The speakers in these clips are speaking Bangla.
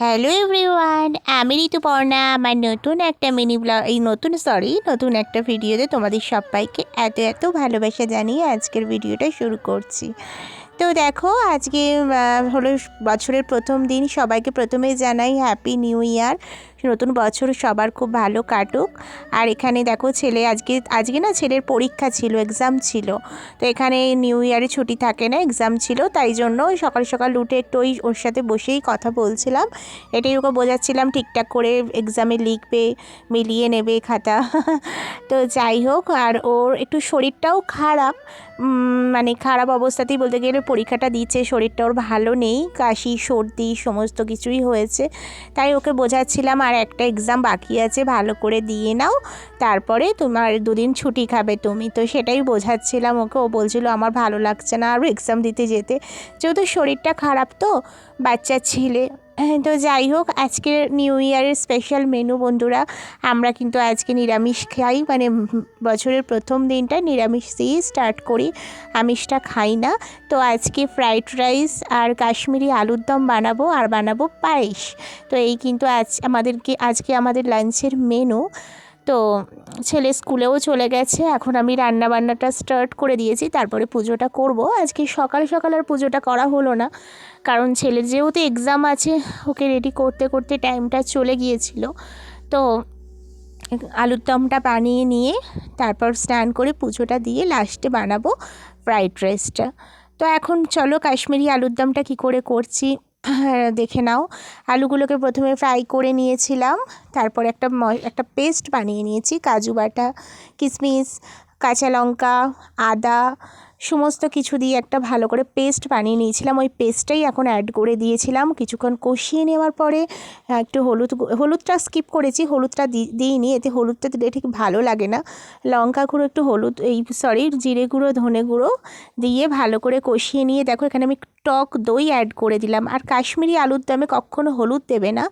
হ্যালো এভরিওয়ান আমি ঋতুপর্ণা। আমার নতুন একটা মিনি ব্লগ এই নতুন সরি নতুন একটা ভিডিওতে তোমাদের সবাইকে এত এত ভালোবাসা জানিয়ে আজকের ভিডিওটা শুরু করছি। তো দেখো, আজকে হলো বছরের প্রথম দিন। সবাইকে প্রথমে জানাই হ্যাপি নিউ ইয়ার নতুন বছর সবার খুব ভালো কাটুক। আর এখানে দেখো ছেলে আজকে আজকে না ছেলের পরীক্ষা ছিল এক্সাম ছিল। তো এখানে নিউ ইয়ারে ছুটি থাকে না এক্সাম ছিল। তাই জন্য সকাল সকাল উঠে একটু ওই ওর সাথে বসেই কথা বলছিলাম। এটাই ওকে বোঝাচ্ছিলাম, ঠিকঠাক করে এক্সামে লিখবে, মিলিয়ে নেবে খাতা। তো যাই হোক, আর ওর একটু শরীরটাও খারাপ। মানে খারাপ অবস্থাতেই বলতে গেলে পরীক্ষাটা দিচ্ছে, শরীরটা ওর ভালো নেই, কাশি, সর্দি, সমস্ত কিছুই হয়েছে। তাই ওকে বোঝাচ্ছিলাম আর একটা এক্সাম বাকি আছে, ভালো করে দিয়ে নাও। তারপরে তোমার দুদিন ছুটি খাবে তুমি। তো সেটাই বোঝাচ্ছিলাম ওকে। ও বলছিল, আমার ভালো লাগছে না আরও এক্সাম দিতে যেতে। যেহেতু শরীরটা খারাপ তো, বাচ্চা ছেলে তো যাই হোক, আজকের নিউ ইয়ারের স্পেশাল মেনু বন্ধুরা, আমরা কিন্তু আজকে নিরামিষ খাই। মানে বছরের প্রথম দিনটা নিরামিষ দিয়েই স্টার্ট করি। আমিষটা খাই না। তো আজকে ফ্রাইড রাইস আর কাশ্মীরি আলুর দম বানাবো আর বানাবো পায়েস। তো এই কিন্তু আজ আমাদেরকে, আজকে আমাদের লাঞ্চের মেনু তো ছেলে স্কুলেও চলে গেছে। এখন আমি রান্না বান্নাটা স্টার্ট করে দিয়েছি, তারপরে পুজোটা করব। আজকে সকাল সকাল আর পুজোটা করা হলো না, কারণ ছেলের যেহেতু এক্সাম আছে, ওকে রেডি করতে করতে টাইমটা চলে গিয়েছিল। তো আলুর দমটা বানিয়ে নিয়ে, তারপর স্নান করে পুজোটা দিয়ে লাস্টে বানাবো ফ্রাইড রাইসটা তো এখন চলো কাশ্মীরি আলুর দমটা কী করে করছি। দেখে নাও। আলুগুলোকে প্রথমে ফ্রাই করে নিয়েছিলাম। তারপর একটা একটা পেস্ট বানিয়ে নিয়েছি। কাজু বাটা কিশমিশ কাঁচা লঙ্কা, আদা সমস্ত কিছু দিয়ে একটা ভালো করে পেস্ট বানিয়ে নিয়েছিলাম। ওই পেস্টটাই এখন অ্যাড করে দিয়েছিলাম। কিছুক্ষণ কষিয়ে নেওয়ার পরে একটু হলুদ হলুদটা স্কিপ করেছি। হলুদটা দিইনি। এতে হলুদটা দিলে ঠিক ভালো লাগে না। লঙ্কা গুঁড়ো একটু হলুদ, এই সরি জিরে গুঁড়ো, ধনে গুঁড়ো দিয়ে ভালো করে কষিয়ে নিয়ে দেখো, এখানে আমি টক দই অ্যাড করে দিলাম। আর কাশ্মীরি আলুর দমে কখনো হলুদ দেবে না।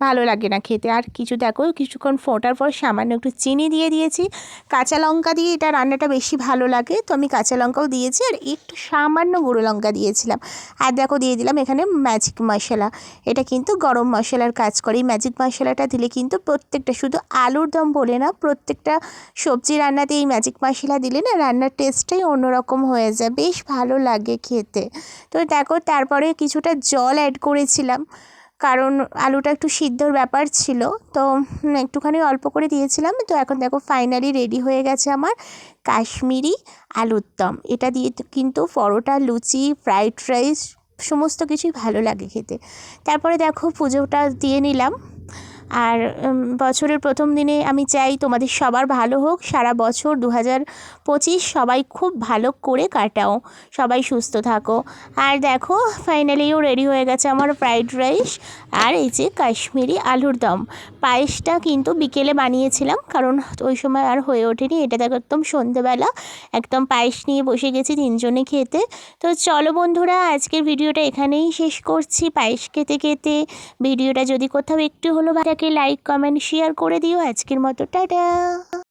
ভালো লাগে না খেতে। আর কিছু দেখো, কিছুক্ষণ ফোটার পর সামান্য একটু চিনি দিয়ে দিয়েছি। কাঁচা লঙ্কা দিয়ে এটা রান্নাটা বেশি ভালো লাগে। তো আমি কাঁচা লঙ্কাও দিয়েছি আর একটু সামান্য গুঁড়ো লঙ্কা দিয়েছিলাম। আর দেখো দিয়ে দিলাম এখানে ম্যাজিক মশলা। এটা কিন্তু গরম মশলার কাজ করে। এই ম্যাজিক মশলাটা দিলে কিন্তু প্রত্যেকটা, শুধু আলুর দম বলে না, প্রত্যেকটা সবজি রান্নাতে এই ম্যাজিক মশলা দিলে না রান্নার টেস্টটাই অন্যরকম হয়ে যায়। বেশ ভালো লাগে খেতে। তো দেখো, তারপরে কিছুটা জল অ্যাড করেছিলাম। কারণ আলুটা একটু সিদ্ধর ব্যাপার ছিল। তো একটুখানি অল্প করে দিয়েছিলাম। তো এখন দেখো ফাইনালি রেডি হয়ে গেছে আমার কাশ্মীরি আলুর দম এটা দিয়ে কিন্তু পরোটা, লুচি ফ্রাইড রাইস সমস্ত কিছুই ভালো লাগে খেতে। তারপরে দেখো পুজোটা দিয়ে নিলাম। আর বছরের প্রথম দিনে আমি চাই তোমাদের সবার ভালো হোক। সারা বছর দু হাজার পঁচিশ সবাই খুব ভালো করে কাটাও। সবাই সুস্থ থাকো। আর দেখো ফাইনালিও রেডি হয়ে গেছে আমার ফ্রাইড রাইস আর এই যে কাশ্মীরি আলুর দম। পায়েসটা কিন্তু বিকেলে বানিয়েছিলাম কারণ ওই সময় আর হয়ে ওঠেনি। এটা দেখো একদম সন্ধেবেলা। একদম পায়েস নিয়ে বসে গেছি তিনজনে খেতে। তো চলো বন্ধুরা, আজকের ভিডিওটা এখানেই শেষ করছি। পায়েস খেতে খেতে ভিডিওটা যদি কোথাও একটু হলো ভালো লাগে লাইক কমেন্ট শেয়ার করে দিও। আজকের মতো টাটা।